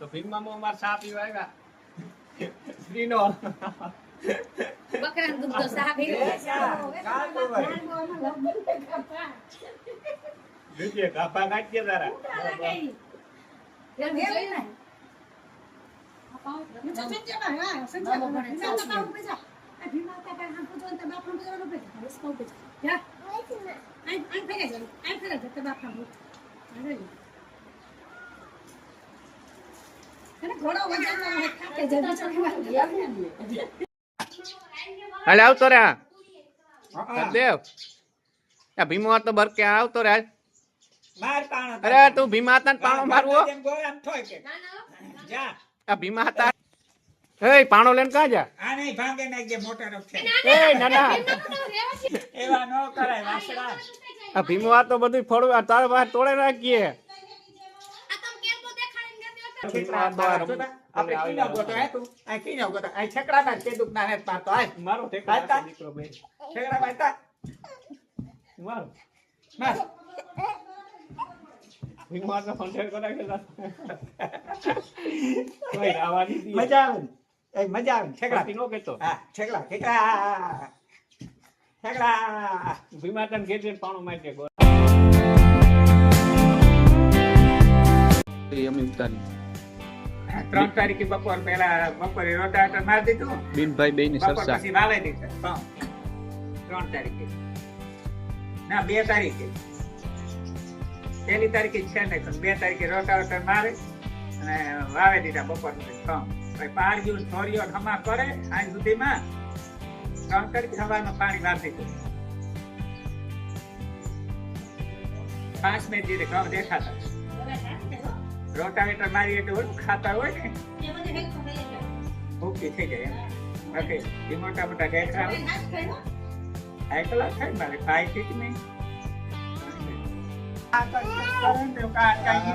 તો ભીમમાં અમારે ચા પીવા આવ્યા. સ્ત્રીનો બકરાનું દૂધ તો ચા, ચા. તો ભાઈ. દૂધે કાપા કાઢીએ તારા હાલે આવતો રે આ. દેવ ભીમો તો બરકે આવતો રે હાલ. માર પાણો અરે તું ભીમા હતા ને પાણો મારવો. ભીમા હતા એ પાણો લઈને કા જા? આ નહીં ભાંગે નાખજે મોટા રોગ છે. એ નાના એવા ન કરાય વાસડા આ ભીમો આ તો બધું ફળવા તારા તોડે રાખીએ. મજા આવે ને? એ મજા આવે. છેકડા. નો કેતો હા છેકડા. છેકડા. છેકડા. ભીમા તને ઘેર પાણો અમે ઉતારી ત્રણ તારીખે બપોર પહેલા બપોરે રોટાટર મારી દીધું. બિનભાઈ બેયની સરસા. પછી વાલાઈ દીધું ત્રણ તારીખે. ના બે તારીખે. પહેલી તારીખે છે ને બે તારીખે રોટાટર મારે. અને વાવે દીધા બપોર પછી પાર પાડ્યું છોરીઓ હમા કરે આજ સુધીમાં ત્રણ તારીખે સવારમાં પાણી વાર દીધું પાંચ મિનિટ દીધે દેખાતા. રોટાવેટર મારી એટલે ઓલું ખાતા હોય ને? ઓકે થઈ જાય એમ. ઓકે એ મોટા મોટા ગેઠા એકલા થાય મારે? છે કે નહીં? આ તો કરે ને તો કા- કાંઈ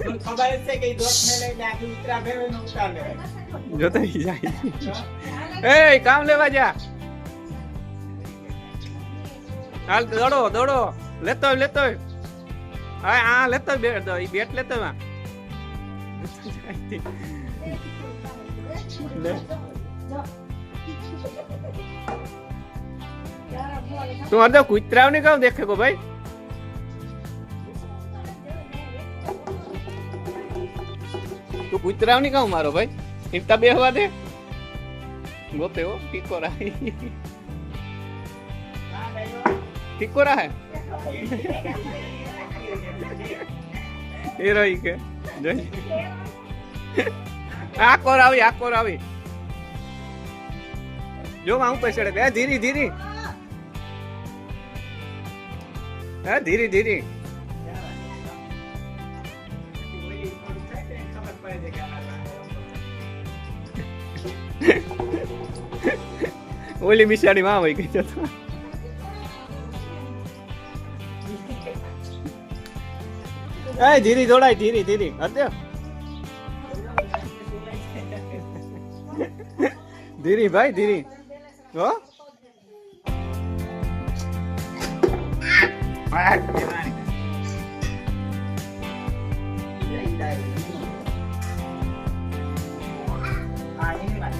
ખબર છે કે દોસ્તને લઈને આખી ઉતરા ભેરો ને ઉતાર. જોતા જાય એ, કામ લેવા જા હાલ, દોડો દોડો લેતો લેતો. હા આ લેતો બેટ દો ઈ બેટ લેતો માં. તું અડધો કુતરાવ ને કહું દેખે કો ભાઈ તું કૂતરાવ નહીં કહું મારો ભાઈ. ઇન્તા બેહવા દે. ગોતે હો ટીકોરા ટીકોરા હે એ રહી કે. જોઈ આ કોર આવી આ કોર આવી. જો હું પૈસા ધીરી ધીરી. હે ધીરી ધીરી. ઓલી બિચારી માં હોય ગઈ જતો એ ધીરી દોડાય ધીરી ધીરી. હતે ધીરી ભાઈ ધીરી. હો?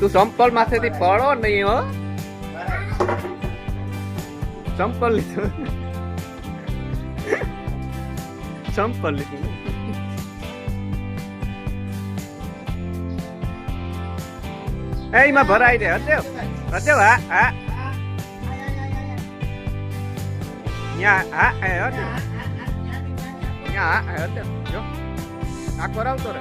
તું સંપલ માથેથી પડો નહીં, હો. સંપલ લીધું. સંપલ લીધું. એ, એમાં ભરાઈ દે હદેવ હદેવ હા હા. ન્યા, હા, એ હદેવ ન્યા, હા હદેવ જો આ કરાવતો રે